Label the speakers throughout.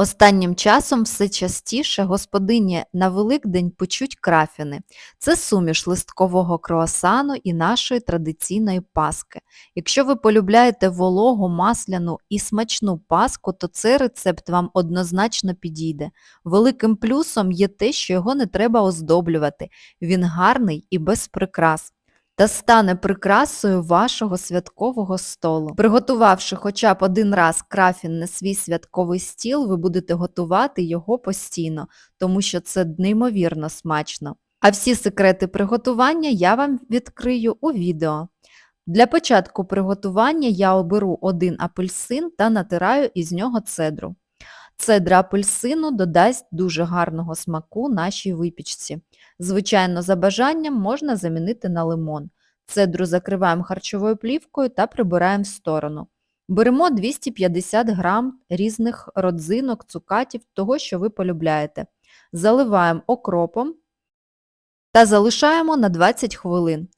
Speaker 1: Останнім часом все частіше господині на Великдень печуть крафіни. Це суміш листкового круасану і нашої традиційної паски. Якщо ви полюбляєте вологу, масляну і смачну паску, то цей рецепт вам однозначно підійде. Великим плюсом є те, що його не треба оздоблювати. Він гарний і без прикрас та стане прикрасою вашого святкового столу. Приготувавши хоча б один раз крафін на свій святковий стіл, ви будете готувати його постійно, тому що це неймовірно смачно. А всі секрети приготування я вам відкрию у відео. Для початку приготування я оберу один апельсин та натираю із нього цедру. Цедра апельсину додасть дуже гарного смаку нашій випічці. Звичайно, за бажанням можна замінити на лимон. Цедру закриваємо харчовою плівкою та прибираємо в сторону. Беремо 250 грам різних родзинок, цукатів, того, що ви полюбляєте. Заливаємо окропом та залишаємо на 20 хвилин.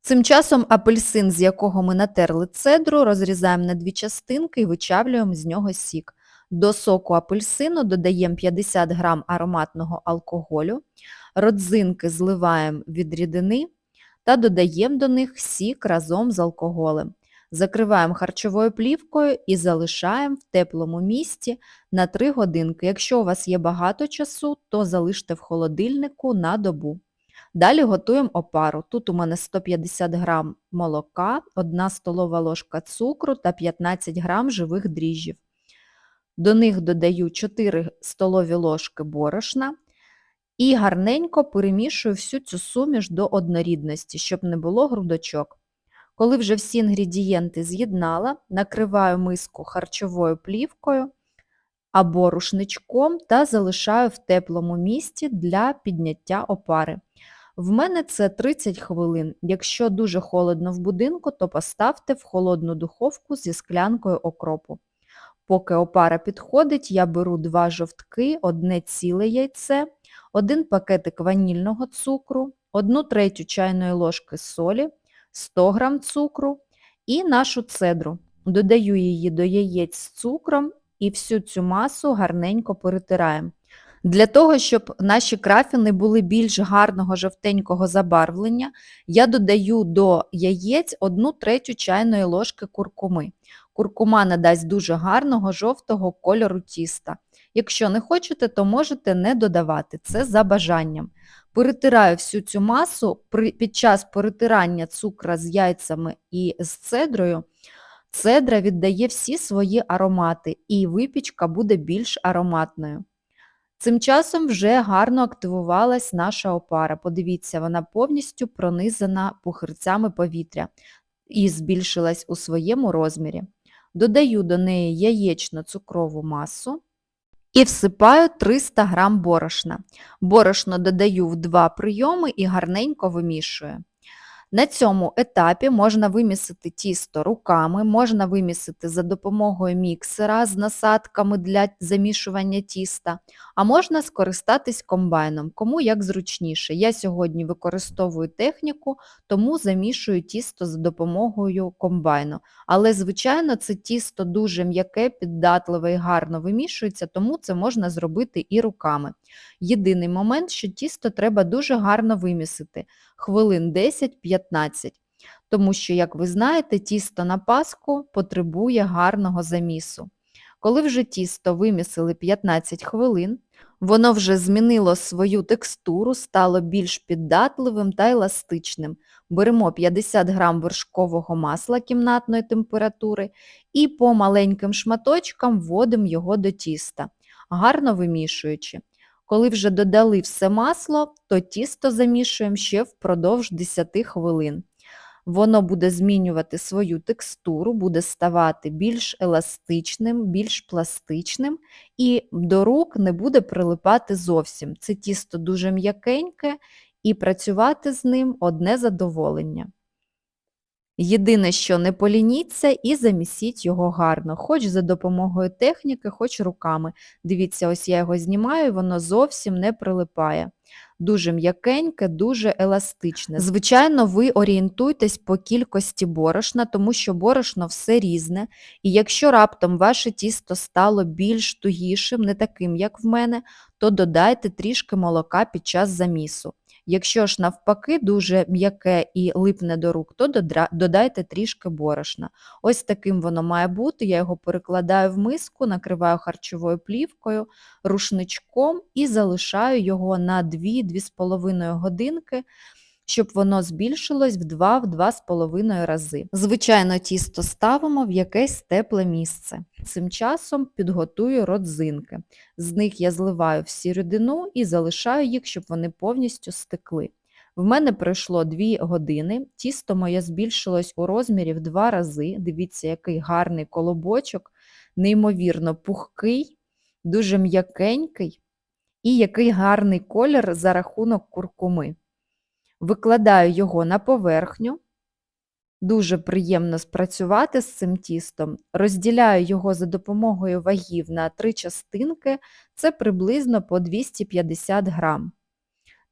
Speaker 1: Цим часом апельсин, з якого ми натерли цедру, розрізаємо на дві частинки і вичавлюємо з нього сік. До соку апельсину додаємо 50 г ароматного алкоголю, родзинки зливаємо від рідини та додаємо до них сік разом з алкоголем. Закриваємо харчовою плівкою і залишаємо в теплому місці на 3 годинки. Якщо у вас є багато часу, то залиште в холодильнику на добу. Далі готуємо опару. Тут у мене 150 г молока, 1 столова ложка цукру та 15 г живих дріжджів. До них додаю 4 столові ложки борошна і гарненько перемішую всю цю суміш до однорідності, щоб не було грудочок. Коли вже всі інгредієнти з'єднала, накриваю миску харчовою плівкою або рушничком та залишаю в теплому місці для підняття опари. В мене це 30 хвилин. Якщо дуже холодно в будинку, то поставте в холодну духовку зі склянкою окропу. Поки опара підходить, я беру два жовтки, одне ціле яйце, один пакетик ванільного цукру, 1 третю чайної ложки солі, 100 г цукру і нашу цедру. Додаю її до яєць з цукром і всю цю масу гарненько перетираємо. Для того, щоб наші крафіни були більш гарного жовтенького забарвлення, я додаю до яєць 1 третю чайної ложки куркуми. Куркума надасть дуже гарного жовтого кольору тіста. Якщо не хочете, то можете не додавати, це за бажанням. Перетираю всю цю масу під час перетирання цукра з яйцями і з цедрою. Цедра віддає всі свої аромати, і випічка буде більш ароматною. Цим часом вже гарно активувалась наша опара. Подивіться, вона повністю пронизана пухирцями повітря і збільшилась у своєму розмірі. Додаю до неї яєчно-цукрову масу і всипаю 300 г борошна. Борошно додаю в два прийоми і гарненько вимішую. На цьому етапі можна вимісити тісто руками, можна вимісити за допомогою міксера з насадками для замішування тіста, а можна скористатись комбайном, кому як зручніше. Я сьогодні використовую техніку, тому замішую тісто за допомогою комбайну. Але, звичайно, це тісто дуже м'яке, піддатливе і гарно вимішується, тому це можна зробити і руками. Єдиний момент, що тісто треба дуже гарно вимісити, хвилин 10-15, тому що, як ви знаєте, тісто на паску потребує гарного замісу. Коли вже тісто вимісили 15 хвилин, воно вже змінило свою текстуру, стало більш піддатливим та еластичним. Беремо 50 г вершкового масла кімнатної температури і по маленьким шматочкам вводимо його до тіста, гарно вимішуючи. Коли вже додали все масло, то тісто замішуємо ще впродовж 10 хвилин. Воно буде змінювати свою текстуру, буде ставати більш еластичним, більш пластичним і до рук не буде прилипати зовсім. Це тісто дуже м'якеньке і працювати з ним одне задоволення. Єдине, що не полініться і замісіть його гарно, хоч за допомогою техніки, хоч руками. Дивіться, ось я його знімаю, воно зовсім не прилипає. Дуже м'якеньке, дуже еластичне. Звичайно, ви орієнтуйтесь по кількості борошна, тому що борошно все різне. І якщо раптом ваше тісто стало більш тугішим, не таким, як в мене, то додайте трішки молока під час замісу. Якщо ж навпаки дуже м'яке і липне до рук, то додайте трішки борошна. Ось таким воно має бути. Я його перекладаю в миску, накриваю харчовою плівкою, рушничком і залишаю його на 2-2,5 годинки щоб воно збільшилось в 2-2,5 рази. Звичайно, тісто ставимо в якесь тепле місце. Цим часом підготую родзинки. З них я зливаю всі рідину і залишаю їх, щоб вони повністю стекли. В мене пройшло 2 години, тісто моє збільшилось у розмірі в 2 рази. Дивіться, який гарний колобочок, неймовірно пухкий, дуже м'якенький і який гарний колір за рахунок куркуми. Викладаю його на поверхню. Дуже приємно спрацювати з цим тістом. Розділяю його за допомогою вагів на три частинки, це приблизно по 250 грам.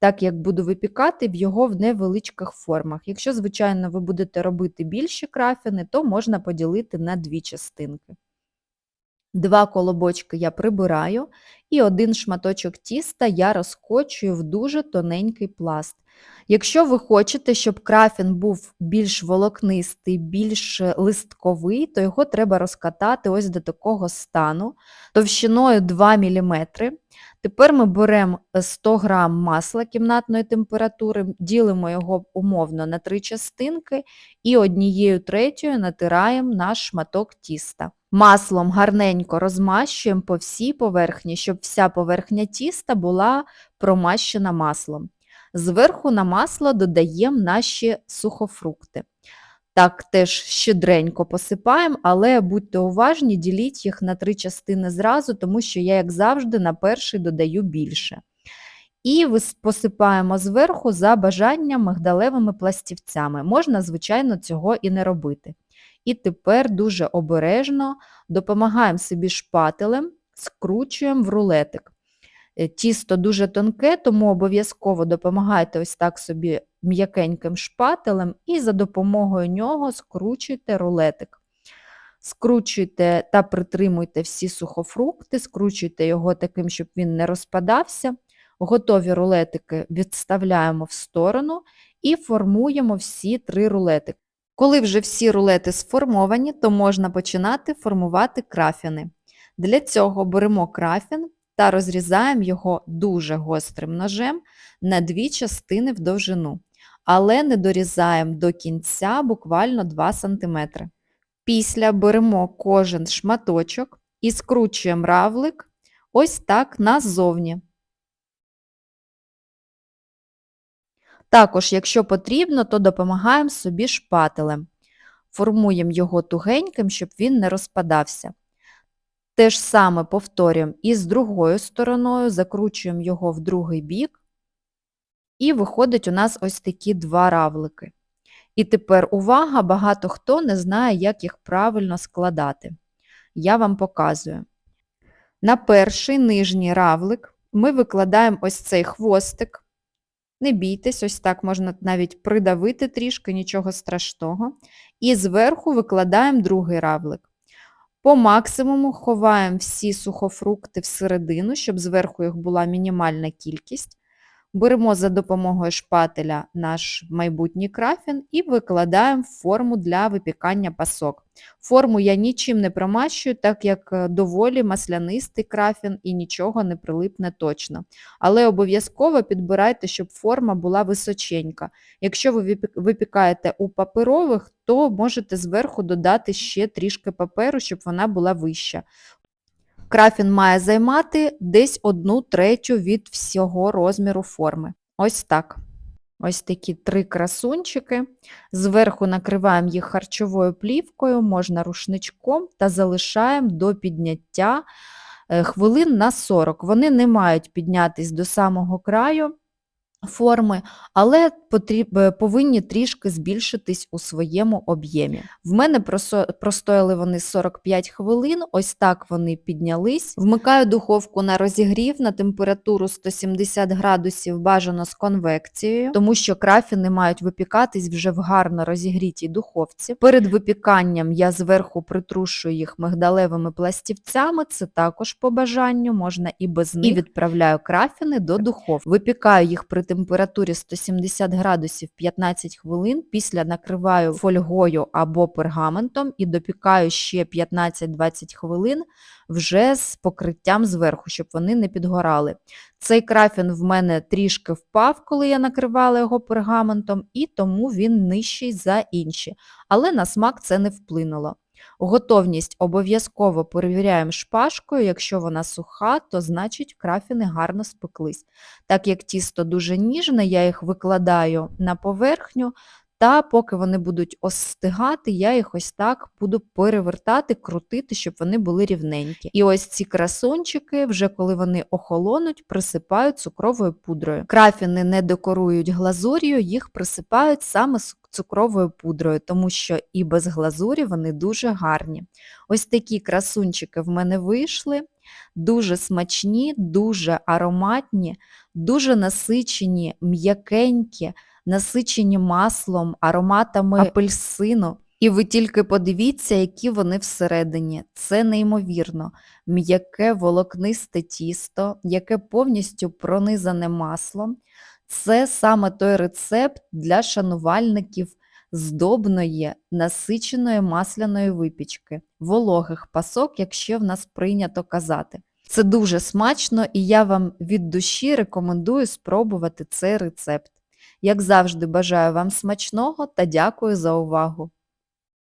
Speaker 1: Так як буду випікати в його в невеличких формах. Якщо, звичайно, ви будете робити більші крафіни, то можна поділити на дві частинки. Два колобочки я прибираю і один шматочок тіста я розкочую в дуже тоненький пласт. Якщо ви хочете, щоб крафін був більш волокнистий, більш листковий, то його треба розкатати ось до такого стану, товщиною 2 мм. Тепер ми беремо 100 г масла кімнатної температури, ділимо його умовно на три частинки і однією третьою натираємо наш шматок тіста. Маслом гарненько розмащуємо по всій поверхні, щоб вся поверхня тіста була промащена маслом. Зверху на масло додаємо наші сухофрукти. Так, теж щедренько посипаємо, але будьте уважні, діліть їх на три частини зразу, тому що я, як завжди, на перший додаю більше. І посипаємо зверху за бажанням мигдалевими пластівцями. Можна, звичайно, цього і не робити. І тепер дуже обережно допомагаємо собі шпателем, скручуємо в рулетик. Е, тісто дуже тонке, тому обов'язково допомагайте ось так собі м'якеньким шпателем і за допомогою нього скручуйте рулетик. Скручуйте та притримуйте всі сухофрукти, скручуйте його таким, щоб він не розпадався. Готові рулетики відставляємо в сторону і формуємо всі три рулетики. Коли вже всі рулети сформовані, то можна починати формувати крафіни. Для цього беремо крафін та розрізаємо його дуже гострим ножем на дві частини в довжину, але не дорізаємо до кінця буквально 2 см. Після беремо кожен шматочок і скручуємо равлик ось так назовні. Також, якщо потрібно, то допомагаємо собі шпателем. Формуємо його тугеньким, щоб він не розпадався. Те ж саме повторюємо і з другою стороною, закручуємо його в другий бік, і виходить у нас ось такі два равлики. І тепер увага, багато хто не знає, як їх правильно складати. Я вам показую. На перший нижній равлик ми викладаємо ось цей хвостик. Не бійтесь, ось так можна навіть придавити трішки, нічого страшного. І зверху викладаємо другий равлик. По максимуму ховаємо всі сухофрукти всередину, щоб зверху їх була мінімальна кількість. Беремо за допомогою шпателя наш майбутній крафін і викладаємо форму для випікання пасок. Форму я нічим не промащую, так як е, доволі маслянистий крафін і нічого не прилипне точно. Але обов'язково підбирайте, щоб форма була височенька. Якщо ви випікаєте у паперових, то можете зверху додати ще трішки паперу, щоб вона була вища. Крафін має займати десь одну третю від всього розміру форми. Ось так. Ось такі три красунчики. Зверху накриваємо їх харчовою плівкою, можна рушничком та залишаємо до підняття е, хвилин на 40. Вони не мають піднятись до самого краю, форми, але потріб, е, повинні трішки збільшитись у своєму об'ємі. В мене простояли вони 45 хвилин, ось так вони піднялись. Вмикаю духовку на розігрів на температуру 170 градусів, бажано з конвекцією, тому що крафіни мають випікатись вже в гарно розігрітій духовці. Перед випіканням я зверху притрушую їх мигдалевими пластівцями, це також по бажанню, можна і без них. І відправляю крафіни до духовки. Випікаю їх при температурі 170 градусів 15 хвилин, після накриваю фольгою або пергаментом і допікаю ще 15-20 хвилин вже з покриттям зверху, щоб вони не підгорали. Цей крафін в мене трішки впав, коли я накривала його пергаментом, і тому він нижчий за інші, але на смак це не вплинуло. Готовність обов'язково перевіряємо шпажкою, якщо вона суха, то значить крафіни гарно спеклись. Так як тісто дуже ніжне, я їх викладаю на поверхню, та поки вони будуть остигати, я їх ось так буду перевертати, крутити, щоб вони були рівненькі. І ось ці красончики, вже коли вони охолонуть, присипаю цукровою пудрою. Крафіни не декорують глазур'ю, їх присипають саме цукровою пудрою, тому що і без глазурі вони дуже гарні. Ось такі красунчики в мене вийшли. Дуже смачні, дуже ароматні, дуже насичені, м'якенькі, насичені маслом, ароматами апельсину. І ви тільки подивіться, які вони всередині. Це неймовірно. М'яке волокнисте тісто, яке повністю пронизане маслом. Це саме той рецепт для шанувальників здобної, насиченої масляної випічки, вологих пасок, якщо в нас прийнято казати. Це дуже смачно і я вам від душі рекомендую спробувати цей рецепт. Як завжди, бажаю вам смачного та дякую за увагу!